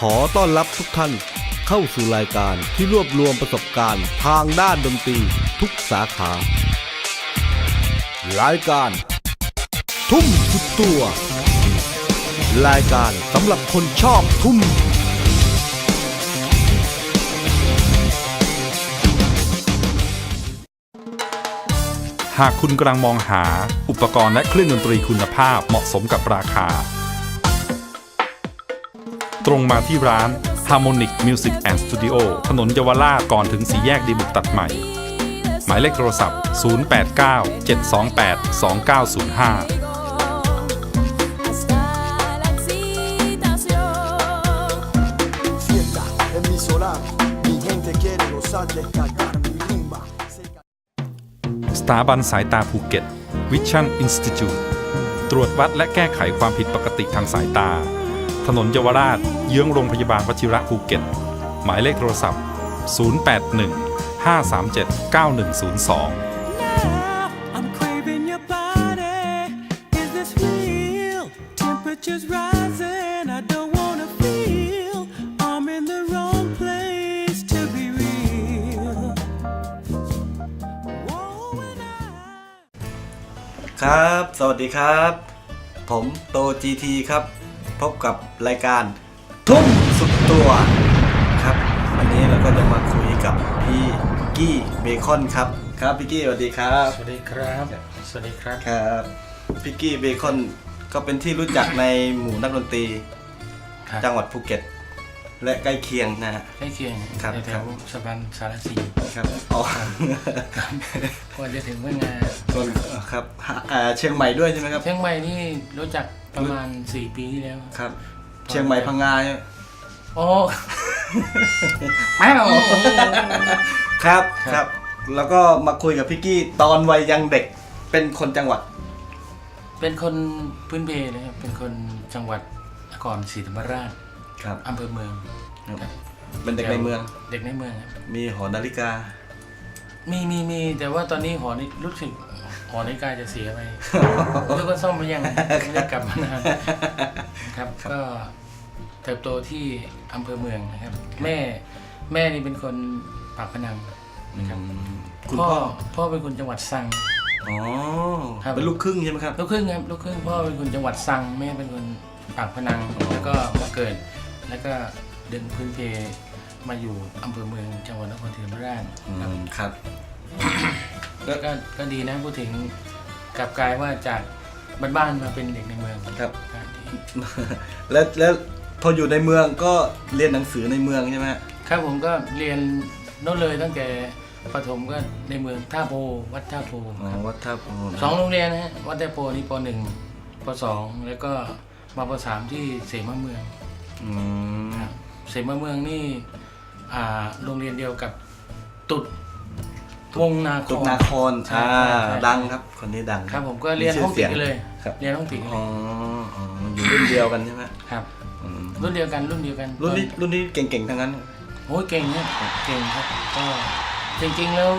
ขอต้อนรับทุกท่านเข้าสู่รายการที่รวบรวมประสบการณ์ทางด้านดนตรีทุกสาขา รายการ ทุ่มสุดตัว รายการสำหรับคนชอบทุ่ม หากคุณกำลังมองหาอุปกรณ์และเครื่องดนตรีคุณภาพเหมาะสมกับราคา ตรงมาที่ร้าน Harmonic Music and Studio ถนนเยาวราชก่อนถึงสี่แยกดีบุกตัดใหม่ หมายเลขโทรศัพท์ 089 728 2905 Fiesta en mi solar, mi gente quiere gozar, descargar mi rumba. สถาบันสายตาภูเก็ต Vision Institute ตรวจวัดและแก้ไขความผิดปกติทางสายตา ถนนเยาวราช เยื้องโรงพยาบาลวชิระภูเก็ต หมายเลขโทรศัพท์ 081 537 9102 Now I'm craving your body. Is this real? Temperatures rising. I don't wanna feel. I'm in the wrong place to be real. Whoa, and I. ครับ สวัสดีครับ ผมโต GT ครับพ บกับรายการทุ่มสุดตัวครับวันนี้เราก็จะมาคุยกับพี่กี้เบคอนครับครับพี่กี้สวัสดีครับสวัสดีครับ สวัสดีครับครับพี่กี้เบคอนก็เป็นที่รู้จักในหมู่นักดนตรี ครับจังหวัดภูเก็ต และใกล้เคียงนะฮะ ใกล้เคียงครับแถครับวๆสะพานสารสีครับอ๋อก่อนจะถึงเมื่องานส่วนครับอ่าเชียงใหม่ด้วยใช่ไหมครับ เชียงใหม่นี่รู้จัก ประมาณ4ปีที่แล้ว ครับ เชียงใหม่พังงาใช่ไหมโอ้แม่โอ้ครับครับ แล้วก็มาคุยกับพี่กี้ตอนวัยยังเด็กเป็นคนจังหวัด เป็นคนพื้นเพเลยครับ เป็นคนจังหวัดนครศรีธรรมราชครับอำเภอเมืองครับเป็นเด็กในเมือง เด็กในเมืองครับมีหอนาฬิกา มีมีมีแต่ว่าตอนนี้หอนี้รู้สึกห อนาฬิกาจะเสียไปเรียกว่าซ่อมไปยังไม่ได้กลับมานานครับ ก็เติบโตที่อำเภอเมืองนะครับ แม่แม่นี่เป็นคนปากพนังนะครับคุณพ่อพ่อพ่อเป็นคนจังหวัดสังอ๋อครับเป็นลูกครึ่งใช่ไหมครับลูกครึ่งครับลูกครึ่งพ่อเป็นคนจังหวัดสังแม่เป็นคนปากพนังอ๋อแล้วก็มาเกิดแล้วก็ดึงพื้นเพมาอยู่อำเภอเมืองจังหวัดนครศรีธรรมราชอืครับ มครับก็ก็ก็ดีนะพูดถึงกลับกลายว่าจากบ้านๆมาเป็นเด็กในเมืองครับก็ดีแล้วแล้วพออยู่ในเมืองก็เรียนหนังสือในเมืองใช่ไหมฮะครับผมก็เรียนโน้นเลยตั้งแต่ประถมก็ในเมืองท่าโพวัดท่าโพอ๋อครับวัดท่าโพนะสองโรงเรียนนะฮะวัดท่าโพนี่ปหนึ่งปสองแล้วก็มาปสามที่เสมาเมืองอืมครับเสมาเมืองนี่อ่าโรงเรียนเดียวกับตุด วงนาคตุกรนาครใช่อ่าใช่ ดังครับ คนนี้ดังครับผมก็เรียนห้องติดกันเลย ครับ เรียนห้องติดกันเลอ๋อยอ๋ออยู่รุ่นเดียวกันใช่ไหมครับ อืมรุ่นเดียวกันรุ่นเดียวกันรุ่นนี้รุ่นนี้เก่งๆทั้งนั้น โอ้ยเก่งนะเก่งครับก็จริงๆแล้ว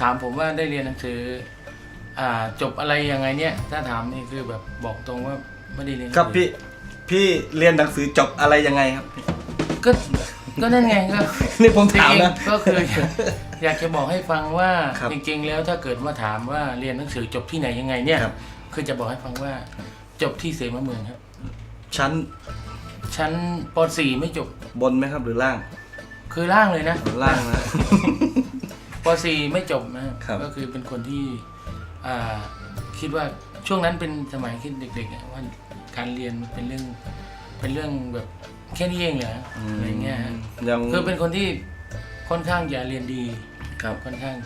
ถามผมว่าได้เรียนหนังสืออ่าจบอะไรยังไงเนี่ย ถ้าถามนี่คือแบบบอกตรงว่าไม่ได้เรียนหนังครับสือพี่พี่เรียนหนังสือจบอะไรยังไงครับ ก็ ก็นั่นไงก็ นี่ผมจริถามงนะๆก็คืออยากอยากจะบอกให้ฟังว่าครับจริงๆ แล้วถ้าเกิดว่าถามว่าเรียนหนังสือจบที่ไหนยังไงเนี่ยครับ คือจะบอกให้ฟังว่าจบที่เสมาเมืองครับชั้นชั้นป .4 ไม่จบบนไหมครับหรือล่างคือล่างเลยนะล่างนะ ป .4 ไม่จบนะครับ ก็คือเป็นคนที่อ่าคิดว่าช่วงนั้นเป็นสมัยคิดเด็กๆอะว่าการเรียนมันเป็นเรื่องเป็นเรื่องแบบ แค่นี้เองเหรออะไรเงี้ยฮะยังคือเป็นคนที่ค่อนข้างอย่าเรียนดีครับค่อนข้าง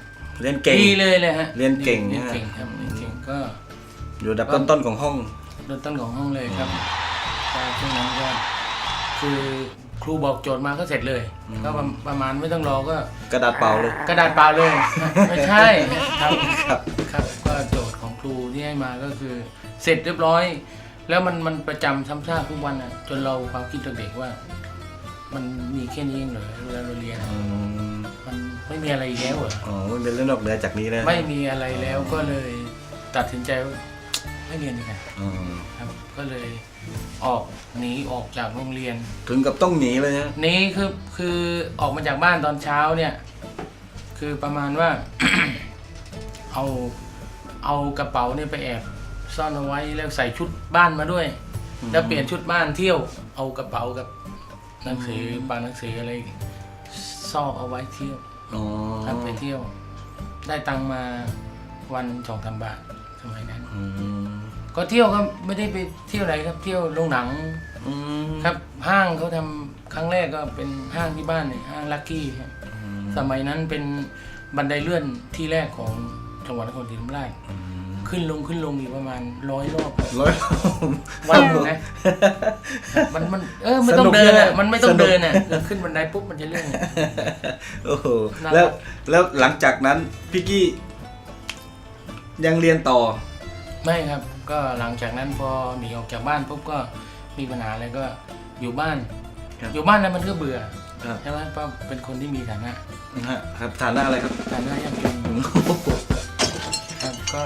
เรียนเก่งดีเลยเลยฮะเรียนเก่งเรียนนะเก่งครับเรียนเก่งก็ อยู่อันดับต้นๆของห้องโดนต้นของห้องเลยครับก็ช่วงนั้นก็คือครูบอกโจทย์มาก็เสร็จเลย ก็ประประมาณไม่ต้องรอก็ กระดาษเปล่าเลย กระดาษเปล่าเลย ไม่ใช่ครับครับครับก็โจทย์ของครูที่ให้มาก็คือ เสร็จเรียบร้อย แล้วมันมันประจำซ้ำซากทุกวันอะ จนเราความคิดเด็กๆว่า มันมีแค่นี้เองเหรอเวลาเราเรียนอืมมันไม่มีอะไรอีกแล้วเหรออ๋อไม่เป็นเรื่องนอกเหนือจากนี้เลยไม่มีอะไรแล้วก็เลยตัดสินใจว่าไม่เรียนดีกว่าอืมครับ ก็เลยออกหนีออกจากโรงเรียน ถึงกับต้องหนีเลยนะหนี้คือคือออกมาจากบ้านตอนเช้าเนี่ย คือประมาณว่า เอาเอากระเป๋าเนี่ยไปแอบ ซ่อนเอาไว้แล้วใส่ชุดบ้านมาด้วย แล้วเปลี่ยนชุดบ้านเที่ยวเอากระเป๋ากับหนังสือบางหนังสืออะไรซอกเอาไว้เที่ยวอ๋อทำไปเที่ยว ได้ตังค์มาวันสองสามบาทสมัยนั้นอืมก็เที่ยวก็ไม่ได้ไปเที่ยวไหนครับ เที่ยวโรงหนังอืมครับห้างเขาทำครั้งแรกก็เป็นห้างที่บ้านเนี่ยห้างลักกี้ครับสมัยนั้นเป็นบันไดเลื่อนที่แรกของจังหวัดนครศรีธรรมราช ขึ้นลงขึ้นลงอยู่ประมาณร้อยรอบร้อยวันหนึ่งนะมันมันเออไม่ต้องเดินอะมันไม่ต้องเดินอะคือขึ้นบันไดปุ๊บมันจะเลื่อนโอ้โหน่ารักแล้วแล้วหลังจากนั้นพี่กี้ยังเรียนต่อ ไม่ครับ ก็หลังจากนั้นพอหนีออกจากบ้านปุ๊บก็มีปัญหาอะไรก็อยู่บ้านครับอยู่บ้านนั้นมันก็เบื่อครับใช่ไหมเพราะเป็นคนที่มีฐานะนะฮะครับฐานะอะไรครับฐานะยากจนครับก็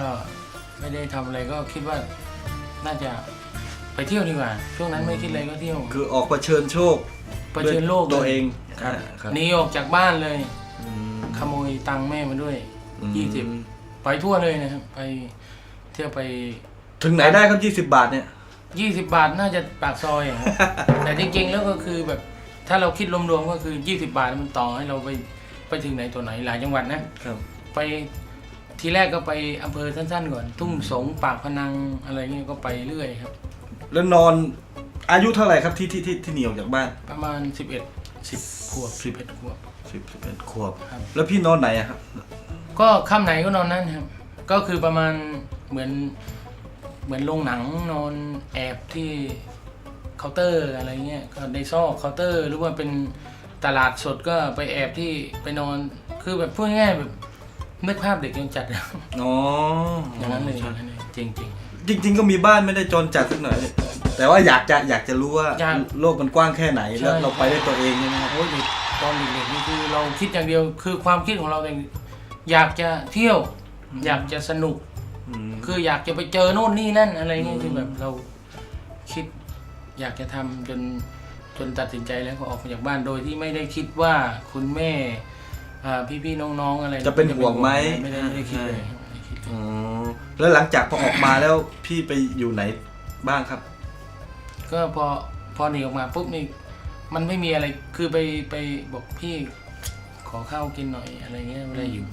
ไม่ได้ทำอะไรก็คิดว่าน่าจะไปเที่ยวดีกว่า ช่วงนั้นไม่คิดอะไรก็เที่ยวคือออกเผชิญโชคเผชิญโลกด้วยตัวลยเองครับอ่าครับหนีออกจากบ้านเลย อืม ขโมยตังค์แม่มาด้วยอืม ยี่สิบไปทั่วเลยนะครับ ไปเที่ยวไปถึงไหนได้ครับยี่สิบบาทเนี่ย ยี่สิบบาทน่าจะปากซอยอะครับ แต่จริงๆแล้วก็คือแบบถ้าเราคิดรวมๆก็คือยี่สิบาทมันต่อให้เราไปไปถึงไหนตัวไหนหลายจังหวัดนะ ครับ ไป ทีแรกก็ไปอำเภอสั้นๆก่อน ทุ่งสงปากพนังอะไรเงี้ยก็ไปเรื่อยครับ แล้วนอนอายุเท่าไหร่ครับที่ที่ที่ที่หนีออกจากบ้านประมาณสิบเอ็ดสิบขวบสิบเอ็ดขวบ สิบสิบเอ็ดขวบ ครับ แล้วพี่นอนไหนอะครับ ก็ค่ำไหนก็นอนนั่นครับ ก็คือประมาณเหมือนเหมือนโรงหนังนอนแอบที่เคาน์เตอร์อะไรเงี้ยก็ในซอกเคาน์เตอร์ หรือว่าเป็นตลาดสดก็ไปแอบที่ไปนอน คือแบบพูดง่ายๆแบบ นึกภาพเด็กยังจัดอ๋ออย่างนั้นเลยอใช่ย่างนั้นเลยจริง จริง ๆ ก็มีบ้านไม่ได้จนจัดสักหน่อย แต่ว่าอยากจะอยากจะรู้ว่าอยากโลกมันกว้างแค่ไหนใช่แล้วเราไปได้ตัวเองใช่ไหมครับๆโอ้ยเด็กตอนเด็กๆนี่คือเราคิดอย่างเดียวคือความคิดของเราเองอยากจะเที่ยว อยากจะสนุกมคืออยากจะไปเจอโน่นนี่นั่นอะไรเงี้ยคือแบบเราคิดอยากจะทำจนจนตัดสินใจแล้วก็ออกมาจากบ้านโดยที่ไม่ได้คิดว่าคุณแม่ อ่าพี่ๆน้องๆอะไรจะเป็นห่วงไหมไม่ได้ไม่ได้คิดเลยไม่ได้คิดเลยอ๋อแล้วหลังจากพอออกมาแล้วพี่ไปอยู่ไหนบ้างครับ ก็พอพอหนีออกมาปุ๊บนี่มันไม่มีอะไรคือไปไปบอกพี่ขอข้าวกินหน่อยอะไรเงี้ยเวลาอยู่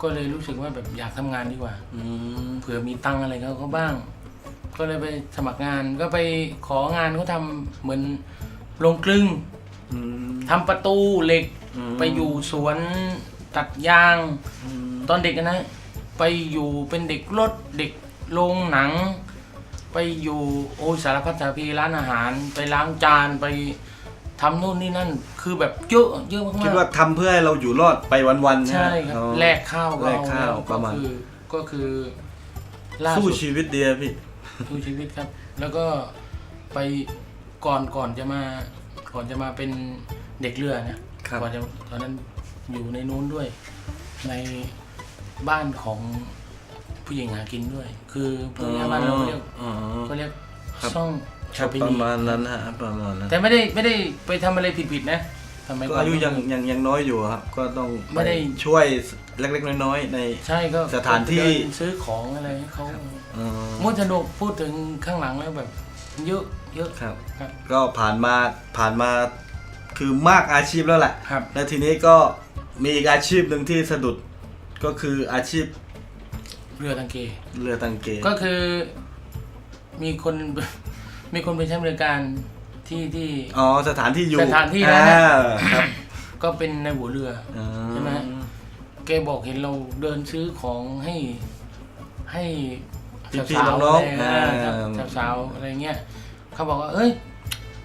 ก็เลยรู้สึกว่าแบบอยากทำงานดีกว่า อืมเผื่อมีตังค์อะไรเขาเขาบ้าง ก็เลยไปสมัครงานก็ไปของานเขาทำเหมือนโรงกลึง อืมทำประตูเหล็กอืมไปอยู่สวนตัดยาง อืมตอนเด็กอะนะไปอยู่เป็นเด็กรถเด็กโรงหนัง ไปอยู่โอ้ยสารพัดสารพีร้านอาหาร ไปล้างจานไปทำนู่นนี่นั่น คือแบบเยอะเยอะมากๆคิดว่าทำเพื่อให้เราอยู่รอดไปวันๆใช่ครับอ๋อ แลกข้าวก็แลกเอาข้าวแล้วประมาณ ก็คือก็คือล่าสู้สุด ชีวิตเดียพี่ สู้ชีวิตครับ แล้วก็ไปก่อนก่อนจะมา ก่อนจะมาเป็นเด็กเรือนะครับก่อนจะตอนนั้นอยู่ในนู้นด้วย ในบ้านของผู้หญิงหากินด้วย คือพูดง่ายๆบ้านเราเรียกอ๋อ ก็เรียกครับซ่องครับชาวประนีมาณนั้นฮะประมาณนั้นแต่ไม่ได้ไม่ได้ไปทำอะไรผิดๆนะทำไมก็อายุยังยังยังน้อยอยู่ครับ ก็ต้องไม่ได้ ปช่วยเล็กๆน้อยๆใน ใช่ก็สถานที่เดิซื้อของอะไรให้เขาเอ่อ มุสนุกพูดถึงข้างหลังแล้วแบบ เยอะเยอะครับ ครับ ก็ผ่านมาผ่านมาคือมากอาชีพแล้วแหละครับ แล้วทีนี้ก็มีอีกอาชีพหนึ่งที่สะดุดก็คืออาชีพเรือตังเก เรือตังเกก็คือมีคน มีคนเป็นใช้บริการที่ที่ อ๋อสถานที่อยู่สถานที่นั้นน่ะอ่าครับก็เป็นในหัวเรือ อ่าใช่ไหมแกบอกเห็นเราเดินซื้อของให้ให้ พี่สาวๆๆน้องอะไรๆอ่านะสาวๆอะไรเงี้ยเขาบอกว่าเอ้ย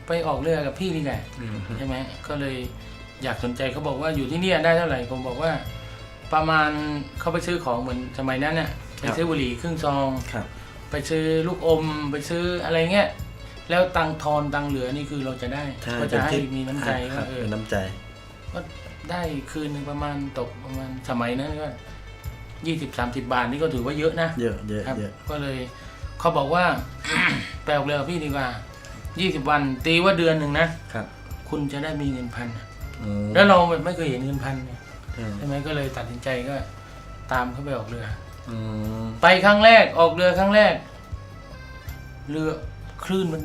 ไปออกเรือกับพี่ดีกว่าอืมใช่ไหมก็เลยอยากสนใจเขาบอกว่าอยู่ที่เนี่ยได้เท่าไหร่ผมบอกว่า ประมาณเขาไปซื้อของเหมือนสมัยนั้นเนี่ยไปซื้อบุหรี่ครึ่งซอง ครับ ไปซื้อลูกอมไปซื้ออะไรเงี้ยแล้วตังค์ทอนตังค์เหลือนี่คือเราจะได้ใช่ก็จะให้เป็นที่มีน้ำใจครัว่าบเออเป็นน้ำใจก็ได้คืนหนึงประมาณตกประมาณสมัยนั้นก็ ยี่สิบสามสิบบาทนี่ก็ถือว่าเยอะนะเยอะเยอะครับ เยอะก็เลยเขาบอกว่าไปออกเรือกับพี่ดีกว่ายี่สิบวันตีว่าเดือนหนึ่งนะครับคุณจะได้มีเงินพันอืมแล้วเราไม่เคยเห็นเงินพันเนี่ยอืมใช่ไหมก็เลยตัดสินใจก็ ตามเขาไปออกเรือ อืมไปครั้งแรกออกเรือครั้งแรก เรือคลื่นมัน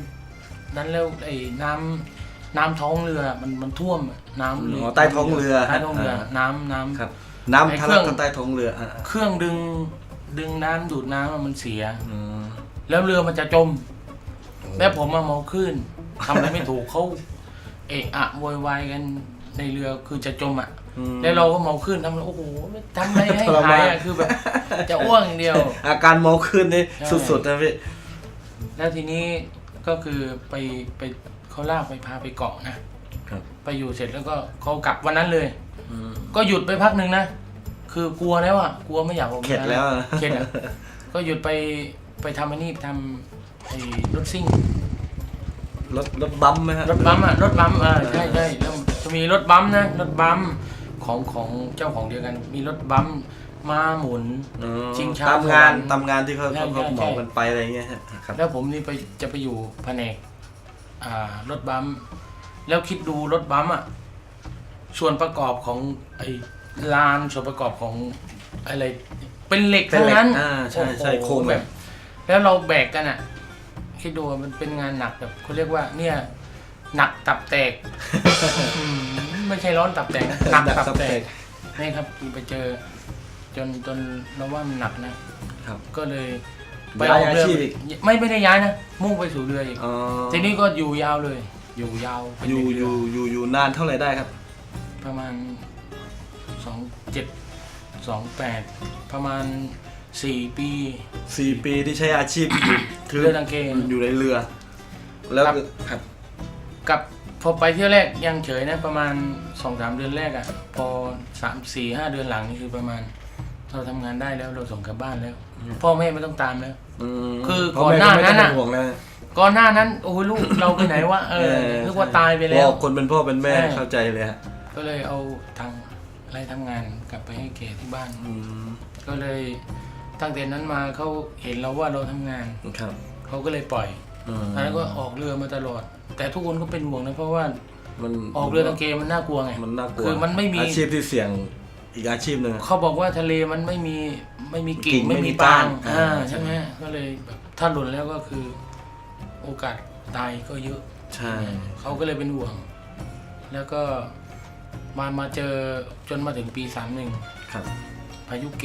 นั้นแล้วไอ้น้ำน้ำท้องเรือมันมันท่วมอะน้ำเรืออ๋อใต้ท้องเรือใต้ท้องเรืออ่าน้ำน้ำครับ น้ำไอ้ทะเครื่ลัอกงทางใต้ท้องเรืออ่าเครื่องดึงดึงน้ำดูดน้ำอะมันเสีย อืมแล้วเรือมันจะจม แล้วผมมาเมาขึ้นทำอะไรไม่ถูกเขาเอะอะโวยวายกันในเรือคือจะจมอะ อืม แล้วเราก็เมาขึ้นทำอะไรโอ้โหไม่ทำอะไรให้ทรมานหายอะคือแบบจะอ้วกอย่างเดียว อาการเมาขึ้นนี่ใช่ สุดๆนะพี่ แล้วทีนี้ก็คือไปไปเขาลากไปพาไปเกาะนะครับ ไปอยู่เสร็จแล้วก็เขากลับวันนั้นเลย อืมก็หยุดไปพักหนึ่งนะ คือกลัวแล้วอะกลัวไม่อยากออกเข็ดแล้วอะเข็ดอะก็หยุดไปไปทำอันนี้ทำไอ้รถซิ่ง รถรถบัมไหมฮะ รถบัมป์อะรถบัมป์อ่าใช่ใช่แล้วจะมีรถบัมป์นะรถบัมป์ของของเจ้าของเดียวกัน มีรถบัมป์มาหมุนอืมชิงช้าตามงานสวรรค์ตามงานที่เขาใช่เขาเขาใช่เหมากันไปอะไรเงี้ยฮะครับแล้วผมนี่ไปจะไปอยู่แผนกอ่ารถบัมป์แล้วคิดดูรถบัมป์อะ ส่วนประกอบของไอ้ลานส่วนประกอบของอะไร เป็นเหล็กเป็นทั้งเหล็กนั้นอ่าใช่ใช่อ้หโครงแบบแล้วเราแบกกันอะ คิดดูว่ามันเป็นงานหนักแบบเขาเรียกว่า เนี่ย หนักตับแตก อืมไม่ใช่ร้อนตับแตกนะหนักตับแตกนี่ครับไปเจอ จนจนเราว่ามันหนักนะครับ ก็เลยย้ายอาชีพอีก ไม่ไม่ได้ย้ายนะมุ่งไปสู่เรืออีกอ๋อทีนี้ก็อยู่ยาวเลย อยู่ยาวเป็นอยู่เดืนอยู่อยู่อยู่นานเท่าไหร่ได้ครับ ประมาณสองเจ็ดสองแปดประมาณสี่ปี สี่ปีที่ใช้อาชีพอยู่คือเรือตังเกอยู่ในเรือ แล้วครับครับกับพอไปเที่ยวแรกยังเฉยนะประมาณสองสามเดือนแรกอะ่ะ พอสามสี่ห้าเดือนหลังนี่คือประมาณ เราทำงานได้แล้วเราส่งกลับบ้านแล้ว พ่อแม่ไม่ต้องตามแล้วอืมคือพ่แม่ก่อนหน้านั้นไม่ต้อะงห่วงแล้วก่อนหน้านั้น โอ้ยลูก เราไปไหนวะเออนึกว่าตายไปแล้วพอคนเป็นพ่อเป็นแม่ใช่ เข้าใจเลยฮะ ก็เลยเอาทางอะไรทำงานกลับไปให้เกที่บ้าน อืมก็เลยตั้งแต่นั้นมาเขาเห็นเราว่าเราทำงาน ครับเขาก็เลยปล่อยอืมอันนั้นก็ออกเรือมาตลอด แต่ทุกคนก็เป็นห่วงนะเพราะว่ามันออกเรือตังเกมันน่ากลัวไงมันน่ากลัวคือมันไม่มี อาชีพที่เสี่ยงอีกอาชีพหนึ่ง เขาบอกว่าทะเลมันไม่มีไม่มีกิ่กิ่งงไม่ไม่มีมีปางปางอ่าอ่า ใช่ไหมก็เลยแบบถ้าหล่นแล้วก็คือ โอกาสตายก็เยอะ ใช่ เขาก็เลยเป็นห่วง แล้วก็ มามาเจอจนมาถึงปีสามหนึ่งครับ พายุเก